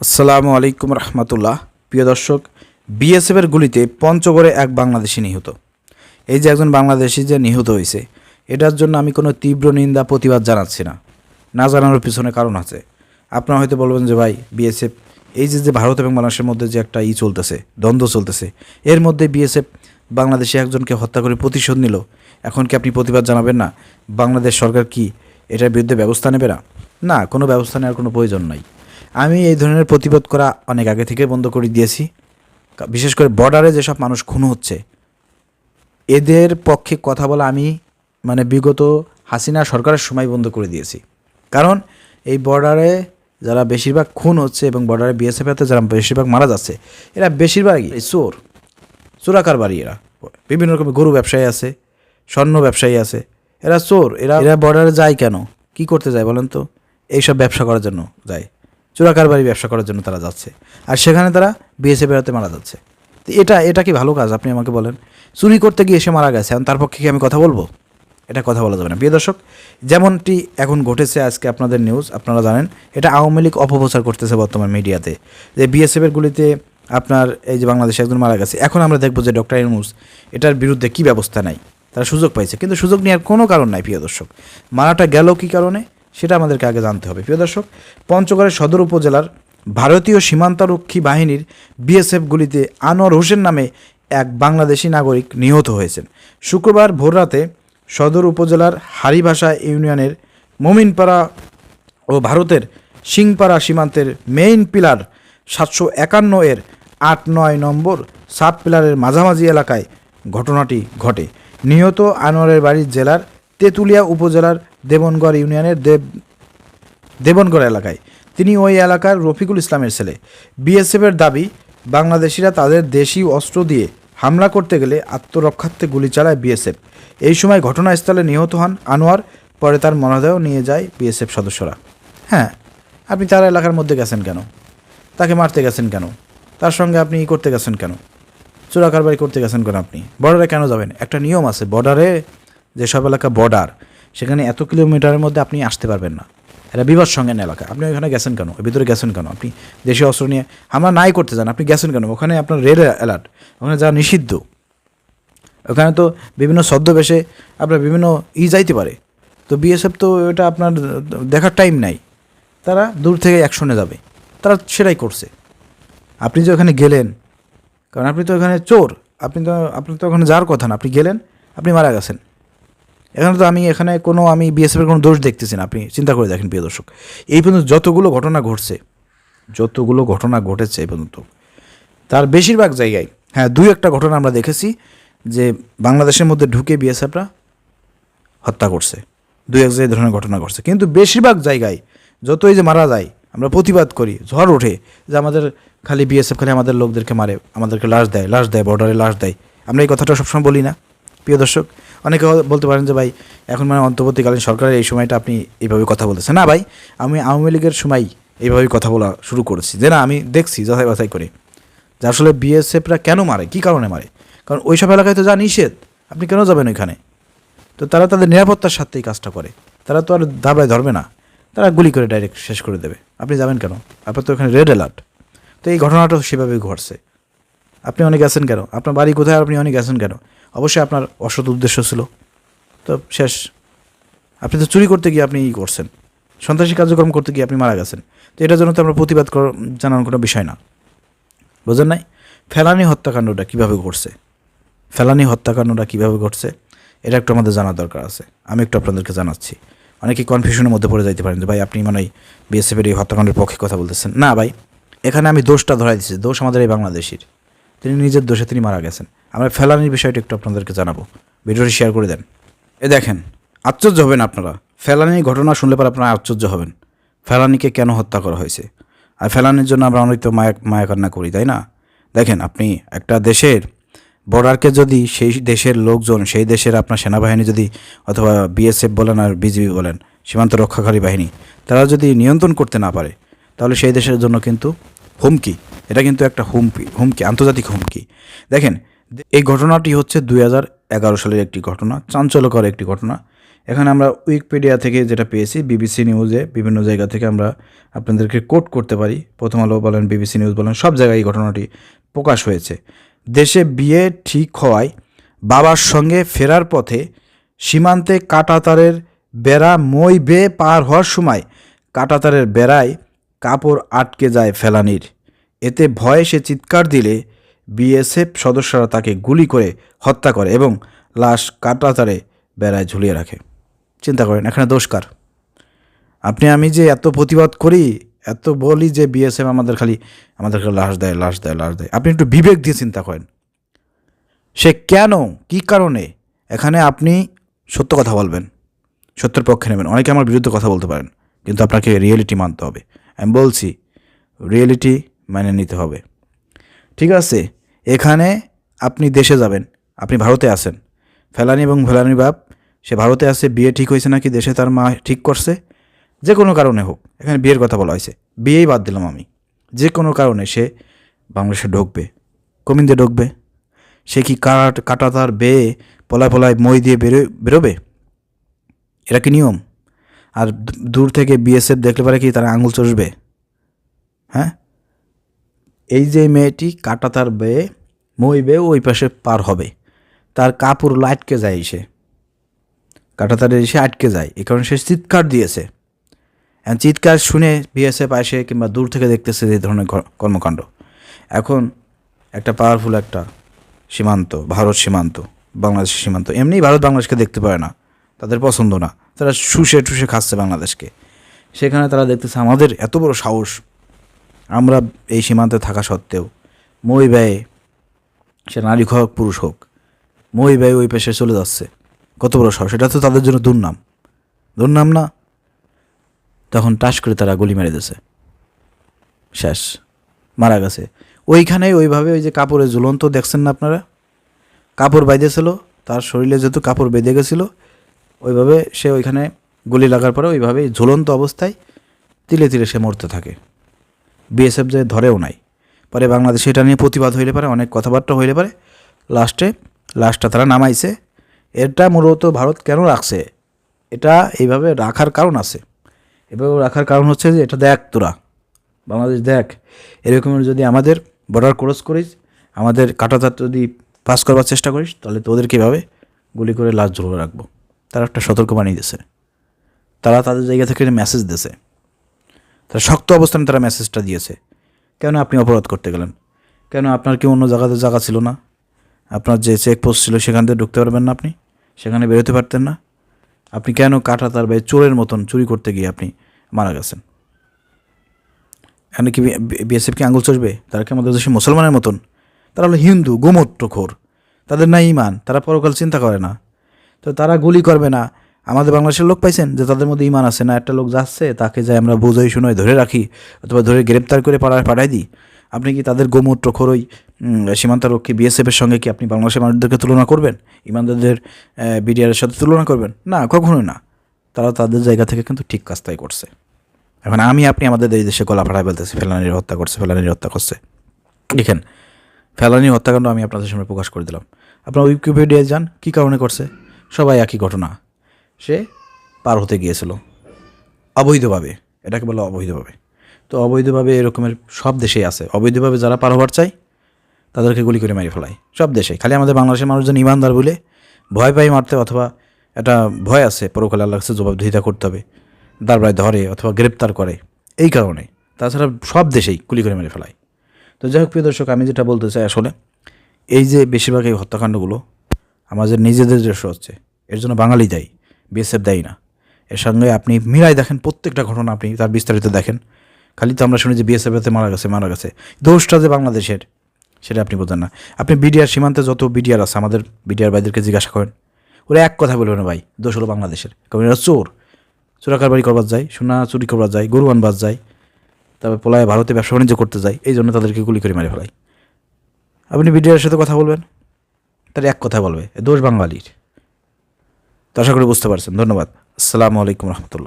আসসালামু আলাইকুম রহমতুল্লাহ। প্রিয় দর্শক বিএসএফের গুলিতে পঞ্চগড়ে এক বাংলাদেশি নিহত। এই যে একজন বাংলাদেশি যে নিহত হয়েছে, এটার জন্য আমি কোনো তীব্র নিন্দা, প্রতিবাদ জানাচ্ছি না। না জানানোর পিছনে কারণ আছে। আপনারা হয়তো বলবেন যে ভাই বিএসএফ এই যে যে ভারত এবং বাংলাদেশের মধ্যে যে একটা ই চলতেছে, দ্বন্দ্ব চলতেছে, এর মধ্যে বিএসএফ বাংলাদেশে একজনকে হত্যা করে প্রতিশোধ নিল। এখন কি আপনি প্রতিবাদ জানাবেন না? বাংলাদেশ সরকার কি এটার বিরুদ্ধে ব্যবস্থা নেবে না? না, কোনো ব্যবস্থা নেওয়ার কোনো প্রয়োজন নাই। আমি এই ধরনের প্রতিবাদ করা অনেক আগে থেকে বন্ধ করে দিয়েছি। বিশেষ করে বর্ডারে যেসব মানুষ খুন হচ্ছে, এদের পক্ষে কথা বলা আমি মানে বিগত হাসিনা সরকারের সময় বন্ধ করে দিয়েছি। কারণ এই বর্ডারে যারা বেশিরভাগ খুন হচ্ছে এবং বর্ডারে বিএসএফতে যারা বেশিরভাগ মারা যাচ্ছে, এরা বেশিরভাগই চোর চোরাকার বাড়ি এরা। বিভিন্ন রকমের গরু ব্যবসায়ী আছে, স্বর্ণ ব্যবসায়ী আছে, এরা চোর, এরা এরা বর্ডারে যায় কেন? কি করতে যায় বলেন তো? এইসব ব্যবসা করার জন্য যায়। চোরাকার বাড়ি ব্যবসা করার জন্য তারা যাচ্ছে। আর সেখানে তারা বিএসএফ এরাতে মারা যাচ্ছে। তো এটা এটা কি ভালো কাজ? আপনি আমাকে বলেন। চুরি করতে গিয়ে সে মারা গেছে, এখন তার পক্ষে কি আমি কথা বলব? এটা কথা বলা যাবে না। প্রিয় দর্শক, যেমনটি এখন ঘটেছে আজকে আপনাদের নিউজ আপনারা জানেন, এটা আওয়ামী লীগ অপপ্রচার করতেছে বর্তমান মিডিয়াতে। যে বিএসএফের গুলিতে আপনার এই যে বাংলাদেশে একজন মারা গেছে, এখন আমরা দেখব যে ডক্টর ইউনুস এটার বিরুদ্ধে কি ব্যবস্থা নাই তারা সুযোগ পাইছে। কিন্তু সুযোগ নেওয়ার কোনো কারণ নাই, প্রিয় দর্শক। মারাটা গেল কী কারণে? সেটা আমাদেরকে আগে জানতে হবে। প্রিয় দর্শক, পঞ্চগড়ের সদর উপজেলার ভারতীয় সীমান্তরক্ষী বাহিনীর বিএসএফ গুলিতে আনোয়ার হোসেন নামে এক বাংলাদেশি নাগরিক নিহত হয়েছেন। শুক্রবার ভোররাতে সদর উপজেলার হারিভাষা ইউনিয়নের মোমিনপাড়া ও ভারতের সিংপাড়া সীমান্তের মেইন পিলার সাতশো একান্ন এর আট নয় নম্বর সাব পিলারের মাঝামাঝি এলাকায় ঘটনাটি ঘটে। নিহত আনোয়ারের বাড়ি জেলার তেঁতুলিয়া উপজেলার দেবনগড় ইউনিয়নের দেব, দেবনগড় এলাকায়। তিনি ওই এলাকার রফিকুল ইসলামের ছেলে। বিএসএফের দাবি, বাংলাদেশিরা তাদের দেশি অস্ত্র দিয়ে হামলা করতে গেলে আত্মরক্ষার্থে গুলি চালায় বিএসএফ। এই সময় ঘটনাস্থলে নিহত হন আনোয়ার, পরে তার মরদেহ নিয়ে যায় বিএসএফ সদস্যরা। হ্যাঁ আপনি তার এলাকার মধ্যে গেছেন কেন? তাকে মারতে গেছেন কেন? তার সঙ্গে আপনি ই করতে গেছেন কেন? চোরা চোরাকারবারি করতে গেছেন কেন আপনি? বর্ডারে কেন যাবেন? একটা নিয়ম আছে, বর্ডারে, যেসব এলাকা বর্ডার সেখানে এত কিলোমিটারের মধ্যে আপনি আসতে পারবেন না। এটা বিবাদ সঙ্গেন এলাকা। আপনি ওখানে গেছেন কেন? ভিতরে গেছেন কেন? আপনি দেশীয় অস্ত্র নিয়ে আমরা নাই করতে যান আপনি গেছেন কেন? ওখানে আপনার রেড অ্যালার্ট, ওখানে যা নিষিদ্ধ, ওখানে তো বিভিন্ন ছদ্মবেশে আপনার বিভিন্ন ই যাইতে পারে। তো বিএসএফ তো এটা আপনার দেখার টাইম নাই। তারা দূর থেকে অ্যাকশনে যাবে। তারা সেটাই করছে। আপনি যে ওখানে গেলেন, কারণ আপনি তো ওখানে চোর, আপনি তো আপনি তো ওখানে যাওয়ার কথা না। আপনি গেলেন, আপনি মারা গেছেন। এখানে তো আমি, এখানে কোনো, আমি বিএসএফের কোনো দোষ দেখতেছি না, আপনি চিন্তা করে দেখেন প্রিয় দর্শক। এই পর্যন্ত যতগুলো ঘটনা ঘটছে, যতগুলো ঘটনা ঘটেছে এই পর্যন্ত, তার বেশিরভাগ জায়গায় হ্যাঁ দুই একটা ঘটনা আমরা দেখেছি যে বাংলাদেশের মধ্যে ঢুকে বিএসএফরা হত্যা করছে, দুই এক জায়গায় ধরনের ঘটনা ঘটছে। কিন্তু বেশিরভাগ জায়গায় যতই যে মারা যায়, আমরা প্রতিবাদ করি, ঝড় ওঠে যে আমাদের খালি বিএসএফ খালি আমাদের লোকদেরকে মারে, আমাদেরকে লাশ দেয় লাশ দেয় বর্ডারে লাশ দেয়। আমরা এই কথাটা সবসময় বলি না, প্রিয় দর্শক। অনেকে বলতে পারেন যে, ভাই, এখন মানে অন্তর্বর্তীকালীন সরকারের এই সময়টা আপনি এইভাবে কথা বলতেছেন। না, ভাই, আমি আওয়ামী লীগের সময় এইভাবেই কথা বলা শুরু করেছি। যে, না, আমি দেখছি যাচাই বাছাই করে। যে, আসলে বিএসএফরা কেন মারে? কী কারণে মারে? কারণ ওইসব এলাকায় তো যা নিষেধ, আপনি কেন যাবেন ওইখানে? তো তারা তাদের নিরাপত্তার সাথেই কাজটা করে। তারা তো আর দাবড়ায় ধরবে না। তারা গুলি করে ডাইরেক্ট শেষ করে দেবে। আপনি যাবেন কেন? আপনার তো ওখানে রেড অ্যালার্ট। তো এই ঘটনাটা সেভাবেই ঘটছে। আপনি অনেক গেছেন কেন? আপনার বাড়ি কোথায়? আপনি অনেক গেছেন কেন? অবশ্যই আপনার অসৎ উদ্দেশ্য ছিল। তো শেষ। আপনি তো চুরি করতে গিয়ে আপনি ই করছেন। সন্ত্রাসী কার্যক্রম করতে গিয়ে আপনি মারা গেছেন। তো এটার জন্য তো আমরা প্রতিবাদ জানানোর কোনো বিষয় না। বোঝেন নাই? ফেলানি হত্যাকাণ্ডটা কীভাবে ঘটছে? ফেলানি হত্যাকাণ্ডটা কীভাবে ঘটছে? এটা একটু আমাদের জানার দরকার আছে। আমি একটু আপনাদেরকে জানাচ্ছি। অনেকে কনফিউশনের মধ্যে পড়ে যাইতে পারেন যে, ভাই, আপনি মানে বিএসএফের এই হত্যাকাণ্ডের পক্ষে কথা বলতেছেন। না, ভাই, এখানে আমি দোষটা ধরাই দিচ্ছি দোষ আমাদের এই বাংলাদেশির। তিনি নিজের দোষে তিনি মারা গেছেন। আমরা ফেলানির বিষয়টা একটু আপনাদেরকে জানাব। ভিডিওটি শেয়ার করে দেন। এ দেখেন, আশ্চর্য হবেন আপনারা। ফেলানি ঘটনা শুনলে পর আপনারা আশ্চর্য হবেন। ফেলানিকে কেন হত্যা করা হয়েছে? আর ফেলানির জন্য আমরা অনেক তো মায়া মায়া কান্না করি, তাই না? দেখেন, আপনি একটা দেশের বর্ডারকে যদি সেই দেশের লোকজন, সেই দেশের আপনার সেনাবাহিনী যদি অথবা বিএসএফ বলেন আর বিজিবি বলেন, সীমান্ত রক্ষাকারী বাহিনী, তারা যদি নিয়ন্ত্রণ করতে না পারে, তাহলে সেই দেশের জন্য কিন্তু হুমকি। এটা কিন্তু একটা হুমকি হুমকি, আন্তর্জাতিক হুমকি। দেখেন, এই ঘটনাটি হচ্ছে দুই হাজার এগারো সালের একটি ঘটনা, চাঞ্চল্যকর একটি ঘটনা। এখানে আমরা উইকিপিডিয়া থেকে যেটা পেয়েছি, বিবিসি নিউজে বিভিন্ন জায়গা থেকে আমরা আপনাদেরকে কোট করতে পারি। প্রথম আলো বলেন, বিবিসি নিউজ বলেন, সব জায়গায় এই ঘটনাটি প্রকাশ হয়েছে। দেশে বিয়ে ঠিক হওয়ায় বাবার সঙ্গে ফেরার পথে সীমান্তে কাটাতারের বেড়া মই বেয়ে পার হওয়ার সময় কাটাতারের বেড়ায় কাপড় আটকে যায় ফেলানির। এতে ভয়ে সে চিৎকার দিলে বিএসএফ সদস্যরা তাকে গুলি করে হত্যা করে এবং লাশ কাটাতারে বেড়ায় ঝুলিয়ে রাখে। চিন্তা করেন, এখানে দোষকার আপনি, আমি যে এত প্রতিবাদ করি, এত বলি যে বিএসএফ আমাদের খালি আমাদেরকে লাশ দেয় লাশ দেয় লাশ দেয়। আপনি একটু বিবেক দিয়ে চিন্তা করেন। সে কেন? কি কারণে? এখানে আপনি সত্য কথা বলবেন। সত্যের পক্ষে নেবেন। অনেকে আমার বিরুদ্ধে কথা বলতে পারেন, কিন্তু আপনাকে রিয়েলিটি মানতে হবে। আমি বলছি রিয়েলিটি মেনে নিতে হবে। ঠিক আছে, এখানে আপনি দেশে যাবেন, আপনি ভারতে আছেন। ফেলানি এবং ফেলানি বাপ, সে ভারতে আছে, বিয়ে ঠিক হয়েছে নাকি দেশে তার মা ঠিক করছে? যে কোনো কারণে হোক, এখানে বিয়ের কথা বলা হয়েছে। বিয়েই বাদ দিলাম আমি। যে কোনো কারণে সে বাংলাদেশে ঢুকবে। কমিন দিয়ে ঢুকবে। সে কি কাট কাটা তার বেয়ে, পলায় পলায় মই দিয়ে বেরো, বেরোবে? এটা কি নিয়ম? আর দূর থেকে বিএসএফ দেখলে পারে কি তারা আঙুল চষবে? হ্যাঁ? এই যে মেয়েটি কাটা তার বেয়ে মই বেয়ে ওই পাশে পার হবে। তার কাপড় আটকে যায় সে। কাটা তারে এসে আটকে যায়। এই কারণে সে চিৎকার দিয়েছে। চিৎকার শুনে বিএসএফ আসে কিংবা দূর থেকে দেখতেছে এই ধরনের কর্মকাণ্ড। এখন একটা পাওয়ারফুল একটা সীমান্ত, ভারত সীমান্ত বাংলাদেশ সীমান্ত। এমনি ভারত বাংলাদেশকে দেখতে পারে না। তাদের পছন্দ না। তারা শুষে টুষে খাচ্ছে বাংলাদেশকে। সেখানে তারা দেখতেছে আমাদের এত বড় সাহস। আমরা এই সীমান্তে থাকা সত্ত্বেও, মই ব্যয়ে সে নারী হোক, পুরুষ হোক, মই ব্যয় ওই পেশে চলে যাচ্ছে। কত বড় সাহস এটা তো তাদের জন্য দুর্নাম। দুর্নাম না, তখন টাস করে তারা গুলি মেরে দিয়েছে। শেষ, মারা গেছে। ওইখানে ওইভাবে ওই যে কাপড়ে ঝুলন্ত, দেখছেন না আপনারা? কাপড় বাইঁধেছিল তার শরীরে যেহেতু কাপড় বেঁধে গেছিল ওইভাবে সে ওইখানে গুলি লাগার পরে ওইভাবেই ঝুলন্ত অবস্থায় তিলে তিলে সে মরতে থাকে। বিএসএফ যে ধরেও নাই। পরে বাংলাদেশে এটা নিয়ে প্রতিবাদ হইলে পারে, অনেক কথাবার্তা হইলে পারে। লাস্টে, লাস্টটা তারা নামাইছে। এটা মূলত ভারত কেন রাখছে? এটা এইভাবে রাখার কারণ আছে। এভাবে রাখার কারণ হচ্ছে যে এটা দেখ তোরা। বাংলাদেশ দেখ, এরকম যদি আমাদের বর্ডার ক্রস করিস, আমাদের কাটাতার যদি পাস করবার চেষ্টা করিস, তাহলে তোদেরকে এভাবে গুলি করে লাশ ঝুলে রাখব। তারা একটা সতর্ক বানিয়ে দিয়েছে। তারা তাদের জায়গা থেকে মেসেজ দিয়েছে। তারা শক্ত অবস্থানে তারা মেসেজটা দিয়েছে। কেন আপনি অপরাধ করতে গেলেন? কেন আপনার কি অন্য জায়গাতে জায়গা ছিল না? আপনার যে চেকপোস্ট ছিল সেখান থেকে ঢুকতে পারবেন না আপনি? সেখানে বেরোতে পারতেন না? আপনি কেন কাটা তার ভাই চোরের মতন চুরি করতে গিয়ে আপনি মারা গেছেন? এখানে কি বিএসএফ কি আঙুল চষবে? তারা কি আমাদের দেশে মুসলমানের মতন? তারা হলো হিন্দু গোমত্রখোর তাদের না ইমান, তারা পরকাল চিন্তা করে না। তো তারা গুলি করবে না। আমাদের বাংলাদেশের লোক পাইছেন যে তাদের মধ্যে ইমান আছে না। একটা লোক যাচ্ছে, তাকে যাই আমরা বোঝাই শুনোই, ধরে রাখি, অথবা ধরে গ্রেপ্তার করে পাড়ায় পাঠাই দিই। আপনি কি তাদের গোমূত্র, খরই সীমান্তরক্ষী বিএসএফের সঙ্গে কি আপনি বাংলাদেশের মানুষদেরকে তুলনা করবেন? ইমানদারদের বিডিআরের সাথে তুলনা করবেন? না, কখনোই না। তারা তাদের জায়গা থেকে কিন্তু ঠিক কাজটাই করছে। এখন আমি, আপনি আমাদের এই দেশে গলা ফাড়ায় বলতেছি ফেলানির হত্যা করছে, ফেলানির হত্যা করছে। দেখেন, ফেলানির হত্যাকাণ্ড আমি আপনাদের সামনে প্রকাশ করে দিলাম। আপনার উইকিপিডিয়ায় যান, কী কারণে করছে? সবাই একই ঘটনা। সে পার হতে গিয়েছিল। অবৈধভাবে, এটাকে বলা অবৈধভাবে। তো অবৈধভাবে এরকমের সব দেশেই আছে। অবৈধভাবে যারা পার হওয়ার চায়, তাদেরকে গুলি করে মেরে ফেলায়। সব দেশে খালি আমাদের বাংলাদেশের মানুষজন ইমানদার বলে ভয় পাই মারতে অথবা একটা ভয় আছে, পরকালে আল্লাহ কাছে জবাবদিহিতা করতে হবে দাঁড়ায় ধরে অথবা গ্রেপ্তার করে। এই কারণে। তাছাড়া সব দেশেই গুলি করে মেরে ফেলায়। তো যাই হোক, প্রিয় দর্শক, আমি যেটা বলতে চাই আসলে, এই যে বেশিরভাগ এই হত্যাকাণ্ডগুলো আমাদের নিজেদের দেশ হচ্ছে এর জন্য বাঙালি দায়ী, বিএসএফ দায়ী না। এর সঙ্গে আপনি মিলাই দেখেন, প্রত্যেকটা ঘটনা আপনি তার বিস্তারিত দেখেন। খালি তো আমরা শুনি যে বিএসএফ এতে মারা গেছে মারা গেছে। দোষটা যে বাংলাদেশের, সেটা আপনি বোঝেন না। আপনি বিডিআর সীমান্তে যত বিডিআর আছে, আমাদের বিডিআর ভাইদেরকে জিজ্ঞাসা করেন। ওরা এক কথা বলবে না, ভাই, দোষ হলো বাংলাদেশের। কারণ এরা চোর। চোরাকার বাড়ি করবার যায়, সোনা চুরি করবার যায়, গরু আনবার যায়, তারপর পোলায় ভারতে ব্যবসা বাণিজ্য করতে যায়, এই জন্য তাদেরকে গুলি করে মেরে ফেলায়। আপনি বিডিআর সাথে কথা বলবেন? তার এক কথা বলবে দোষ বাঙালির। তো আশা করি বুঝতে পারছেন। ধন্যবাদ। আসসালামু আলাইকুম রহমতুল্লাহ।